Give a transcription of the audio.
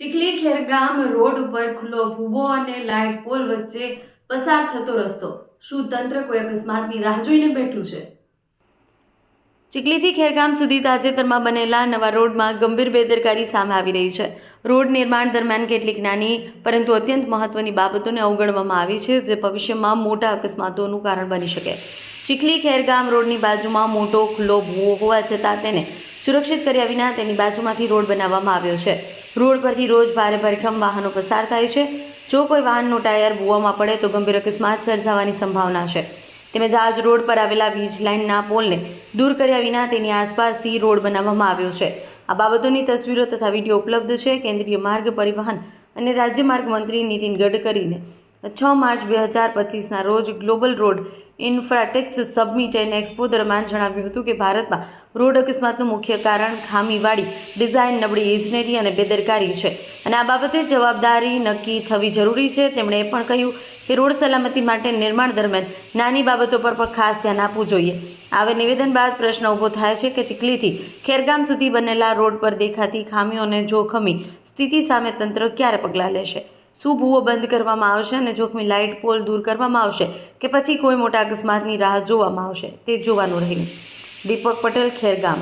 Chikhli Khergam road ઉપર ખુલ્લો ભૂવો અને લાઇટ પોલ વચ્ચે પસાર થતો રસ્તો. શું તંત્ર કોઈ અકસ્માતની રાહ જોઈને બેઠું છે? ચીખલીથી ખેરગામ સુધી તાજેતરમાં બનેલા નવા રોડમાં ગંભીર બેદરકારી સામે આવી રહી છે. રોડ નિર્માણ દરમિયાન કેટલીક નાની, પરંતુ અત્યંત મહત્વની બાબતોને અવગણવામાં આવી છે, જે ભવિષ્યમાં મોટા અકસ્માતોનું કારણ બની શકે. ચીખલી ખેરગામ રોડની બાજુમાં મોટો ખુલ્લો ભૂવો હોવા છતાં તેને સુરક્ષિત કર્યા વિના તેની બાજુમાંથી રોડ બનાવવામાં આવ્યો છે. રોડ પરથી રોજ ભારે ભરખમ વાહનો પસાર થાય છે. જો કોઈ વાહનનું ટાયર ભૂવામાં પડે તો ગંભીર અકસ્માત સર્જાવાની સંભાવના છે. તેમજ આજ રોડ પર આવેલા વીજ લાઇનના પોલને દૂર કર્યા વિના તેની આસપાસથી રોડ બનાવવામાં આવ્યો છે. આ બાબતોની તસવીરો તથા વીડિયો ઉપલબ્ધ છે. કેન્દ્રીય માર્ગ પરિવહન અને રાજ્ય માર્ગ મંત્રી નીતિન ગડકરીને છ માર્ચ બે હજાર પચીસના રોજ global road infratechs summit and expo દરમિયાન જણાવ્યું હતું કે ભારતમાં રોડ અકસ્માતનું મુખ્ય કારણ ખામીવાળી ડિઝાઇન, નબળી ઇજનેરી અને બેદરકારી છે. અને આ બાબતે જવાબદારી નક્કી થવી જરૂરી છે. તેમણે એ પણ કહ્યું કે રોડ સલામતી માટે નિર્માણ દરમિયાન નાની બાબતો પર પણ ખાસ ધ્યાન આપવું જોઈએ. આવે નિવેદન બાદ પ્રશ્ન ઊભો થાય છે કે ચીખલીથી ખેરગામ સુધી બનેલા રોડ પર દેખાતી ખામીઓને જોખમી સ્થિતિ સામે તંત્ર ક્યારે પગલાં લેશે? શું ભૂવો બંધ કરવામાં આવશે અને જોખમી લાઇટ પોલ દૂર કરવામાં આવશે કે પછી કોઈ મોટા અકસ્માતની રાહ જોવામાં આવશે તે જોવાનું રહ્યું. દીપક પટેલ, ખેરગામ.